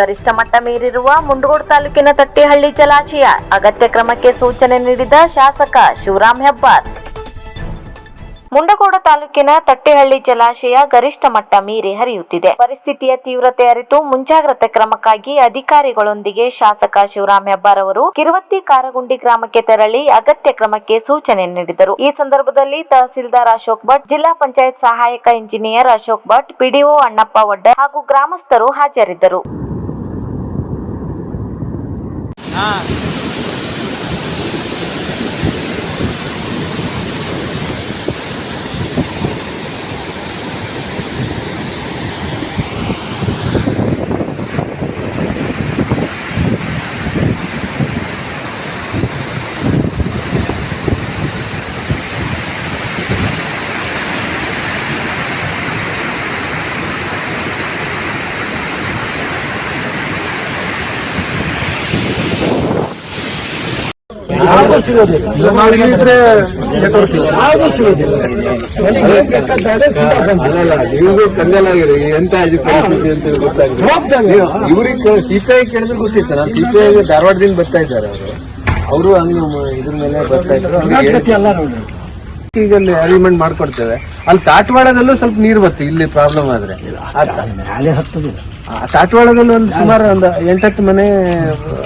ಗರಿಷ್ಠ ಮಟ್ಟ ಮೀರಿರುವ ಮುಂಡಗೋಡು ತಾಲೂಕಿನ ತಟ್ಟಿಹಳ್ಳಿ ಜಲಾಶಯ ಅಗತ್ಯ ಕ್ರಮಕ್ಕೆ ಸೂಚನೆ ನೀಡಿದ ಶಾಸಕ ಶಿವರಾಮ್ ಹೆಬ್ಬಾರ್. ಮುಂಡಗೋಡ ತಾಲೂಕಿನ ತಟ್ಟಿಹಳ್ಳಿ ಜಲಾಶಯ ಗರಿಷ್ಠ ಮಟ್ಟ ಮೀರಿ ಹರಿಯುತ್ತಿದೆ. ಪರಿಸ್ಥಿತಿಯ ತೀವ್ರತೆ ಅರಿತು ಮುಂಜಾಗ್ರತೆ ಕ್ರಮಕ್ಕಾಗಿ ಅಧಿಕಾರಿಗಳೊಂದಿಗೆ ಶಾಸಕ ಶಿವರಾಮ್ ಹೆಬ್ಬಾರ್ ಅವರು ಕಿರುವತ್ತಿ ಕಾರಗುಂಡಿ ಗ್ರಾಮಕ್ಕೆ ತೆರಳಿ ಅಗತ್ಯ ಕ್ರಮಕ್ಕೆ ಸೂಚನೆ ನೀಡಿದರು. ಈ ಸಂದರ್ಭದಲ್ಲಿ ತಹಸೀಲ್ದಾರ್ ಅಶೋಕ್ ಭಟ್, ಜಿಲ್ಲಾ ಪಂಚಾಯತ್ ಸಹಾಯಕ ಇಂಜಿನಿಯರ್ ಅಶೋಕ್ ಭಟ್, ಪಿಡಿಒ ಅಣ್ಣಪ್ಪ ವಡ್ಡ ಹಾಗೂ ಗ್ರಾಮಸ್ಥರು ಹಾಜರಿದ್ದರು. ஆ ಯಾವ್ದು ಸಿಗೋದಿಲ್ಲ. ಯಾವ್ದು ಸಿಗೋದಿಲ್ಲ. ನೀವು ಕಂಗಲಾಗಿರಿ ಎಂತ ಇದು ಪರಿಸ್ಥಿತಿ ಅಂತ ಗೊತ್ತಾಗಿದೆ ಇವ್ರಿಗೆ ಸಿಪಿಐ ಕೇಳಿದ್ರೆ ಗೊತ್ತಿತ್ತು ನಾನು ಸಿಪಿಐ ಧಾರವಾಡದಿಂದ ಬರ್ತಾ ಇದ್ದಾರೆ ಅವರು. ಅವರು ಹಂಗ ಇದ್ರ ಮೇಲೆ ಬರ್ತಾ ಇದ್ದಾರೆ ಈಗ ಅಲ್ಲಿ ಅರೇಂಜ್ಮೆಂಟ್ ಮಾಡ್ಕೊಡ್ತೇವೆ. ಅಲ್ಲಿ ತಾಟವಾಡದಲ್ಲೂ ಸ್ವಲ್ಪ ನೀರು ಬರ್ತದೆ ಇಲ್ಲಿ ಪ್ರಾಬ್ಲಮ್ ಆದ್ರೆ. ಮ್ಯಾಲೆ ಹತ್ತದಿಲ್ಲ. ಆ ತಾಟ್ವಾಡದಲ್ಲಿ ಒಂದು ಸುಮಾರು ಒಂದು ಎಂಟತ್ತು ಮನೆ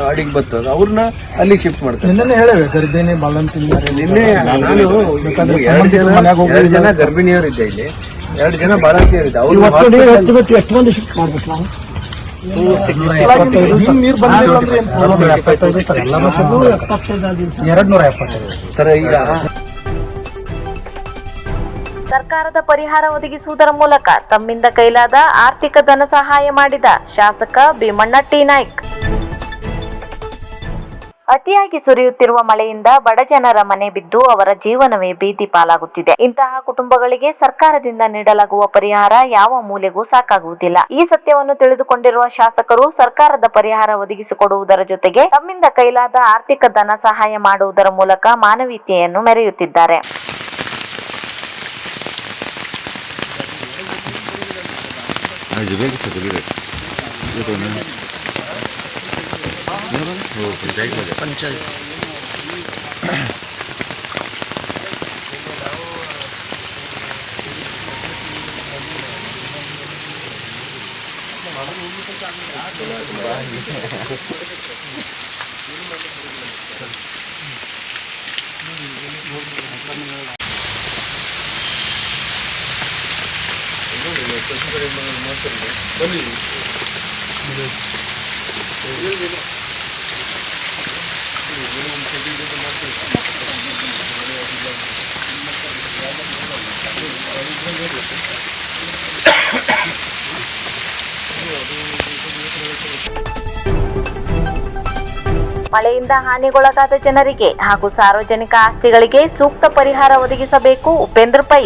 ಅಡಿಗೆ ಬರ್ತದೆ ಅವ್ರನ್ನ ಅಲ್ಲಿ ಶಿಫ್ಟ್ ಮಾಡ್ತಾರೆ. ನಿನ್ನೆ ಹೇಳೇವೆ ಗರ್ಭಿಣಿ ನಿನ್ನೆ ನಾನು ಎರಡು ಜನ ಮನೆಗೆ ಹೋಗಿ ಜನ ಗರ್ಭಿಣಿಯರು ಇದ್ದೆ ಇಲ್ಲಿ. ಎರಡು ಜನ ಬಾಳಂತಿಯರು ಇದ್ದೆ ಅವ್ರು ಎಷ್ಟು ಮಂದಿ ಶಿಫ್ಟ್ ಮಾಡ್ಬೇಕು ನಾವು? ಎಪ್ಪತ್ತೈದು ಸರ್. ಎಲ್ಲ ಸರ್ಕಾರದ ಪರಿಹಾರ ಒದಗಿಸುವುದರ ಮೂಲಕ ತಮ್ಮಿಂದ ಕೈಲಾದ ಆರ್ಥಿಕ ಧನ ಸಹಾಯ ಮಾಡಿದ ಶಾಸಕ ಭೀಮಣ್ಣ ಟಿ. ನಾಯ್ಕ್. ಅತಿಯಾಗಿ ಸುರಿಯುತ್ತಿರುವ ಮಳೆಯಿಂದ ಬಡ ಜನರ ಮನೆ ಬಿದ್ದು ಅವರ ಜೀವನವೇ ಬೀದಿ ಪಾಲಾಗುತ್ತಿದೆ. ಇಂತಹ ಕುಟುಂಬಗಳಿಗೆ ಸರ್ಕಾರದಿಂದ ನೀಡಲಾಗುವ ಪರಿಹಾರ ಯಾವ ಮೂಲೆಗೂ ಸಾಕಾಗುವುದಿಲ್ಲ. ಈ ಸತ್ಯವನ್ನು ತಿಳಿದುಕೊಂಡಿರುವ ಶಾಸಕರು ಸರ್ಕಾರದ ಪರಿಹಾರ ಒದಗಿಸಿಕೊಡುವುದರ ಜೊತೆಗೆ ತಮ್ಮಿಂದ ಕೈಲಾದ ಆರ್ಥಿಕ ಧನ ಸಹಾಯ ಮಾಡುವುದರ ಮೂಲಕ ಮಾನವೀಯತೆಯನ್ನು ಮೆರೆಯುತ್ತಿದ್ದಾರೆ. 아니 왜 그쵸 그래 이거는 이거는 뭐 ಮಳೆಯಿಂದ ಹಾನಿಗೊಳಗಾದ ಜನರಿಗೆ ಹಾಗೂ ಸಾರ್ವಜನಿಕ ಆಸ್ತಿಗಳಿಗೆ ಸೂಕ್ತ ಪರಿಹಾರ ಒದಗಿಸಬೇಕು ಉಪೇಂದ್ರ ಪೈ.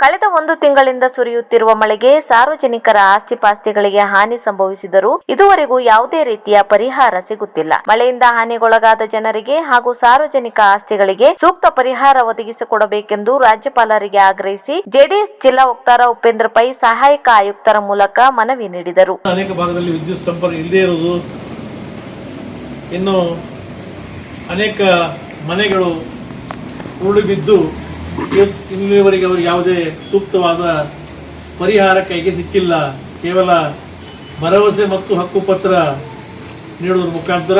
ಕಳೆದ ಒಂದು ತಿಂಗಳಿಂದ ಸುರಿಯುತ್ತಿರುವ ಮಳೆಗೆ ಸಾರ್ವಜನಿಕರ ಆಸ್ತಿಪಾಸ್ತಿಗಳಿಗೆ ಹಾನಿ ಸಂಭವಿಸಿದರೂ ಇದುವರೆಗೂ ಯಾವುದೇ ರೀತಿಯ ಪರಿಹಾರ ಸಿಗುತ್ತಿಲ್ಲ. ಮಳೆಯಿಂದ ಹಾನಿಗೊಳಗಾದ ಜನರಿಗೆ ಹಾಗೂ ಸಾರ್ವಜನಿಕ ಆಸ್ತಿಗಳಿಗೆ ಸೂಕ್ತ ಪರಿಹಾರ ಒದಗಿಸಿಕೊಡಬೇಕೆಂದು ರಾಜ್ಯಪಾಲರಿಗೆ ಆಗ್ರಹಿಸಿ ಜೆಡಿಎಸ್ ಜಿಲ್ಲಾ ವಕ್ತಾರ ಉಪೇಂದ್ರ ಪೈ ಸಹಾಯಕ ಆಯುಕ್ತರ ಮೂಲಕ ಮನವಿ ನೀಡಿದರು. ಅನೇಕ ಭಾಗದಲ್ಲಿ ವಿದ್ಯುತ್ ಸಂಪರ್ಕ ಇಲ್ಲದೇ ಇರುವುದು, ಇನ್ನು ಅನೇಕ ಮನೆಗಳು ಉರುಳು ಇಲ್ಲಿವರೆಗೆ ಅವರಿಗೆ ಯಾವುದೇ ಸೂಕ್ತವಾದ ಪರಿಹಾರ ಕೈಗೆ ಸಿಕ್ಕಿಲ್ಲ. ಕೇವಲ ಭರವಸೆ ಮತ್ತು ಹಕ್ಕುಪತ್ರ ನೀಡುವುದರ ಮುಖಾಂತರ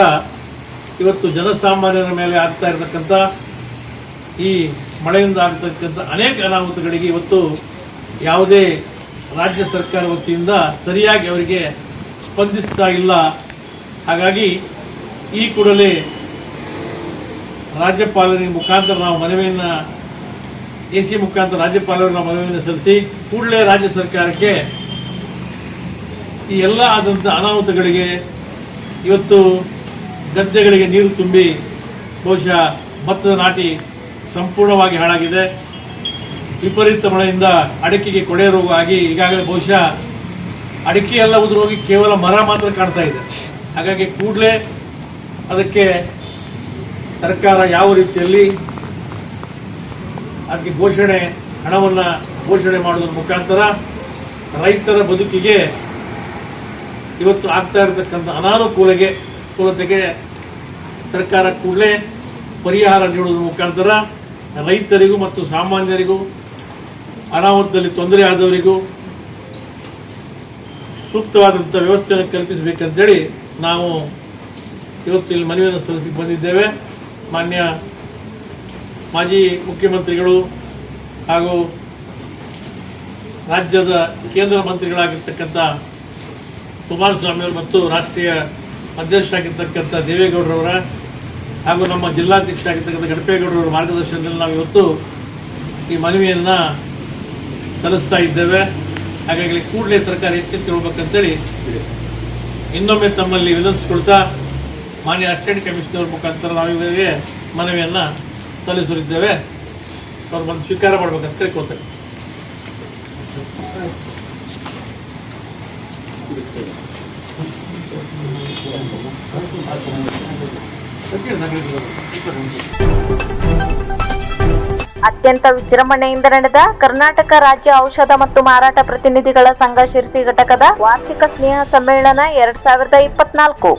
ಇವತ್ತು ಜನಸಾಮಾನ್ಯರ ಮೇಲೆ ಆಗ್ತಾ ಇರತಕ್ಕಂಥ ಈ ಮಳೆಯಿಂದ ಆಗ್ತಕ್ಕಂಥ ಅನೇಕ ಅನಾಹುತಗಳಿಗೆ ಇವತ್ತು ಯಾವುದೇ ರಾಜ್ಯ ಸರ್ಕಾರ ವತಿಯಿಂದ ಸರಿಯಾಗಿ ಅವರಿಗೆ ಸ್ಪಂದಿಸ್ತಾ ಇಲ್ಲ. ಹಾಗಾಗಿ ಈ ಕೂಡಲೇ ರಾಜ್ಯಪಾಲರಿಗೆ ಮುಖಾಂತರ ನಾವು ಮನವಿಯನ್ನು ಎ ಸಿ ಮುಖಾಂತರ ರಾಜ್ಯಪಾಲರನ್ನ ನಾವು ಮನವಿಯನ್ನು ಸಲ್ಲಿಸಿ ಕೂಡಲೇ ರಾಜ್ಯ ಸರ್ಕಾರಕ್ಕೆ ಈ ಎಲ್ಲ ಆದಂಥ ಅನಾಹುತಗಳಿಗೆ ಇವತ್ತು ಗದ್ದೆಗಳಿಗೆ ನೀರು ತುಂಬಿ ಬಹುಶಃ ಭತ್ತದ ನಾಟಿ ಸಂಪೂರ್ಣವಾಗಿ ಹಾಳಾಗಿದೆ. ವಿಪರೀತ ಮಳೆಯಿಂದ ಅಡಿಕೆಗೆ ಕೊಡೆ ರೋಗ ಆಗಿ ಈಗಾಗಲೇ ಬಹುಶಃ ಅಡಿಕೆ ಎಲ್ಲ ಉದುರೋಗಿ ಕೇವಲ ಮರ ಮಾತ್ರ ಕಾಣ್ತಾ ಇದೆ. ಹಾಗಾಗಿ ಕೂಡಲೇ ಅದಕ್ಕೆ ಸರ್ಕಾರ ಯಾವ ರೀತಿಯಲ್ಲಿ ಅದಕ್ಕೆ ಘೋಷಣೆ, ಹಣವನ್ನು ಘೋಷಣೆ ಮಾಡೋದ್ರ ಮುಖಾಂತರ ರೈತರ ಬದುಕಿಗೆ ಇವತ್ತು ಆಗ್ತಾ ಇರತಕ್ಕಂಥ ಅನಾನುಕೂಲಗೆ ಕೂಲತೆಗೆ ಸರ್ಕಾರ ಕೂಡಲೇ ಪರಿಹಾರ ನೀಡುವುದರ ಮುಖಾಂತರ ರೈತರಿಗೂ ಮತ್ತು ಸಾಮಾನ್ಯರಿಗೂ, ಅನಾಹುತದಲ್ಲಿ ತೊಂದರೆ ಆದವರಿಗೂ ಸೂಕ್ತವಾದಂಥ ವ್ಯವಸ್ಥೆಯನ್ನು ಕಲ್ಪಿಸಬೇಕಂತೇಳಿ ನಾವು ಇವತ್ತು ಇಲ್ಲಿ ಮನವಿಯನ್ನು ಸಲ್ಲಿಸಿ ಬಂದಿದ್ದೇವೆ. ಮಾನ್ಯ ಮಾಜಿ ಮುಖ್ಯಮಂತ್ರಿಗಳು ಹಾಗೂ ರಾಜ್ಯದ ಕೇಂದ್ರ ಮಂತ್ರಿಗಳಾಗಿರ್ತಕ್ಕಂಥ ಕುಮಾರಸ್ವಾಮಿ ಅವರು ಮತ್ತು ರಾಷ್ಟ್ರೀಯ ಅಧ್ಯಕ್ಷರಾಗಿರ್ತಕ್ಕಂಥ ದೇವೇಗೌಡರವರ ಹಾಗೂ ನಮ್ಮ ಜಿಲ್ಲಾಧ್ಯಕ್ಷರಾಗಿರ್ತಕ್ಕಂಥ ಗಣಪೇಗೌಡರವರ ಮಾರ್ಗದರ್ಶನದಲ್ಲಿ ನಾವು ಇವತ್ತು ಈ ಮನವಿಯನ್ನು ಸಲ್ಲಿಸ್ತಾ ಇದ್ದೇವೆ. ಹಾಗಾಗಿ ಕೂಡಲೇ ಸರ್ಕಾರ ಎಚ್ಚೆತ್ತುಕೊಳ್ಬೇಕಂತೇಳಿ ಇನ್ನೊಮ್ಮೆ ತಮ್ಮಲ್ಲಿ ವಿನಂತಿಸ್ಕೊಳ್ತಾ ಮಾನ್ಯ ಅಸಿಸ್ಟೆಂಟ್ ಕಮಿಷನರ್ ಮುಖಾಂತರ ನಾವು ಇವರಿಗೆ ಮನವಿಯನ್ನು ಸಲ್ಲಿಸಲಿದ್ದೇವೆ ಅವ್ರು ಬಂದು ಸ್ವೀಕಾರ ಮಾಡ್ಬೇಕಂತ ಕೇಳ್ಕೊಳ್ತೇನೆ. ಅತ್ಯಂತ ವಿಜೃಂಭಣೆಯಿಂದ ನಡೆದ ಕರ್ನಾಟಕ ರಾಜ್ಯ ಔಷಧ ಮತ್ತು ಮಾರಾಟ ಪ್ರತಿನಿಧಿಗಳ ಸಂಘ ಶಿರಸಿ ಘಟಕದ ವಾರ್ಷಿಕ ಸ್ನೇಹ ಸಮ್ಮೇಳನ ಎರಡ್ ಸಾವಿರದ ಇಪ್ಪತ್ನಾಲ್ಕು.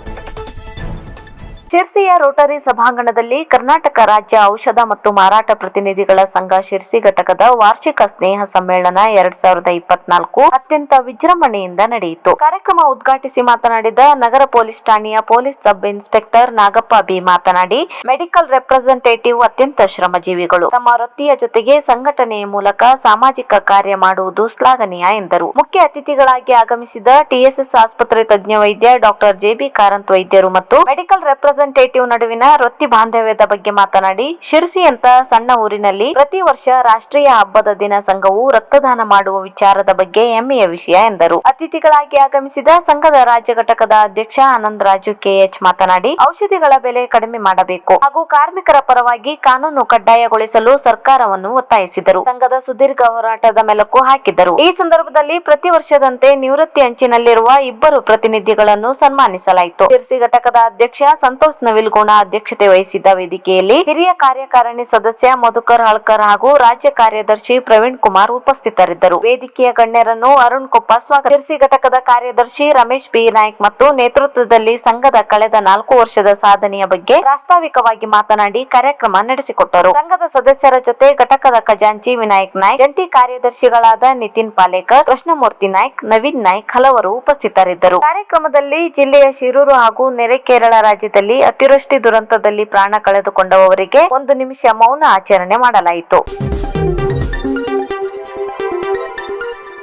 ಶಿರ್ಸಿಯ ರೋಟರಿ ಸಭಾಂಗಣದಲ್ಲಿ ಕರ್ನಾಟಕ ರಾಜ್ಯ ಔಷಧ ಮತ್ತು ಮಾರಾಟ ಪ್ರತಿನಿಧಿಗಳ ಸಂಘ ಶಿರ್ಸಿ ಘಟಕದ ವಾರ್ಷಿಕ ಸ್ನೇಹ ಸಮ್ಮೇಳನ ಎರಡ್ ಸಾವಿರದ ಇಪ್ಪತ್ನಾಲ್ಕು ಅತ್ಯಂತ ವಿಜೃಂಭಣೆಯಿಂದ ನಡೆಯಿತು. ಕಾರ್ಯಕ್ರಮ ಉದ್ಘಾಟಿಸಿ ಮಾತನಾಡಿದ ನಗರ ಪೊಲೀಸ್ ಠಾಣೆಯ police sub inspector Nagappa B ಮಾತನಾಡಿ, ಮೆಡಿಕಲ್ ರೆಪ್ರೆಸೆಂಟೇಟಿವ್ ಅತ್ಯಂತ ಶ್ರಮಜೀವಿಗಳು. ತಮ್ಮ ವೃತ್ತಿಯ ಜೊತೆಗೆ ಸಂಘಟನೆಯ ಮೂಲಕ ಸಾಮಾಜಿಕ ಕಾರ್ಯ ಮಾಡುವುದು ಶ್ಲಾಘನೀಯ ಎಂದರು. ಮುಖ್ಯ ಅತಿಥಿಗಳಾಗಿ ಆಗಮಿಸಿದ ಟಿಎಸ್ಎಸ್ ಆಸ್ಪತ್ರೆ ತಜ್ಞ ವೈದ್ಯ ಡಾಕ್ಟರ್ ಜೆಬಿ ಕಾರಂತ್ ವೈದ್ಯರು ಮತ್ತು ಮೆಡಿಕಲ್ ರೆಪ್ರೆಸೆಂಟೇಟಿವ್ ನಡುವಿನ ವೃತ್ತಿ ಬಾಂಧವ್ಯದ ಬಗ್ಗೆ ಮಾತನಾಡಿ, ಶಿರ್ಸಿಯಂತ ಸಣ್ಣ ಊರಿನಲ್ಲಿ ಪ್ರತಿ ವರ್ಷ ರಾಷ್ಟ್ರೀಯ ಹಬ್ಬದ ದಿನ ಸಂಘವು ರಕ್ತದಾನ ಮಾಡುವ ವಿಚಾರದ ಬಗ್ಗೆ ಹೆಮ್ಮೆಯ ವಿಷಯ ಎಂದರು. ಅತಿಥಿಗಳಾಗಿ ಆಗಮಿಸಿದ ಸಂಘದ ರಾಜ್ಯ ಘಟಕದ ಅಧ್ಯಕ್ಷ ಆನಂದ್ ರಾಜು ಕೆಎಚ್ ಮಾತನಾಡಿ, ಔಷಧಿಗಳ ಬೆಲೆ ಕಡಿಮೆ ಮಾಡಬೇಕು ಹಾಗೂ ಕಾರ್ಮಿಕರ ಪರವಾಗಿ ಕಾನೂನು ಕಡ್ಡಾಯಗೊಳಿಸಲು ಸರ್ಕಾರವನ್ನು ಒತ್ತಾಯಿಸಿದರು. ಸಂಘದ ಸುದೀರ್ಘ ಹೋರಾಟದ ಮೆಲಕು ಹಾಕಿದರು ಈ ಸಂದರ್ಭದಲ್ಲಿ ಪ್ರತಿ ವರ್ಷದಂತೆ ನಿವೃತ್ತಿ ಅಂಚಿನಲ್ಲಿರುವ ಇಬ್ಬರು ಪ್ರತಿನಿಧಿಗಳನ್ನು ಸನ್ಮಾನಿಸಲಾಯಿತು. ಶಿರ್ಸಿ ಘಟಕದ ಅಧ್ಯಕ್ಷ ಸಂತೋಷ್ ನವಿಲ್ಗೋಣ ಅಧ್ಯಕ್ಷತೆ ವಹಿಸಿದ್ದ ವೇದಿಕೆಯಲ್ಲಿ ಹಿರಿಯ ಕಾರ್ಯಕಾರಿಣಿ ಸದಸ್ಯ ಮಧುಕರ್ ಹಳ್ಕರ್ ಹಾಗೂ ರಾಜ್ಯ ಕಾರ್ಯದರ್ಶಿ ಪ್ರವೀಣ್ ಕುಮಾರ್ ಉಪಸ್ಥಿತರಿದ್ದರು. ವೇದಿಕೆಯ ಗಣ್ಯರನ್ನು ಅರುಣ್ ಕೊಪ್ಪ ಸ್ವಾಗತ ಘಟಕದ ಕಾರ್ಯದರ್ಶಿ ರಮೇಶ್ ಬಿ. ನಾಯ್ಕ್ ಮತ್ತು ನೇತೃತ್ವದಲ್ಲಿ ಸಂಘದ ಕಳೆದ ನಾಲ್ಕು ವರ್ಷದ ಸಾಧನೆಯ ಬಗ್ಗೆ ಪ್ರಾಸ್ತಾವಿಕವಾಗಿ ಮಾತನಾಡಿ ಕಾರ್ಯಕ್ರಮ ನಡೆಸಿಕೊಟ್ಟರು. ಸಂಘದ ಸದಸ್ಯರ ಜೊತೆ ಘಟಕದ ಖಜಾಂಚಿ ವಿನಾಯಕ್ ನಾಯ್ಕ್, ಜಂಟಿ ಕಾರ್ಯದರ್ಶಿಗಳಾದ ನಿತಿನ್ ಪಾಲೇಕರ್, ಕೃಷ್ಣಮೂರ್ತಿ ನಾಯ್ಕ್, ನವೀನ್ ನಾಯ್ಕ್ ಹಲವರು ಉಪಸ್ಥಿತರಿದ್ದರು. ಕಾರ್ಯಕ್ರಮದಲ್ಲಿ ಜಿಲ್ಲೆಯ ಶಿರೂರು ಹಾಗೂ ನೆರೆ ಕೇರಳ ರಾಜ್ಯದಲ್ಲಿ ಅತಿವೃಷ್ಟಿ ದುರಂತದಲ್ಲಿ ಪ್ರಾಣ ಕಳೆದುಕೊಂಡವರಿಗೆ ಒಂದು ನಿಮಿಷ ಮೌನ ಆಚರಣೆ ಮಾಡಲಾಯಿತು.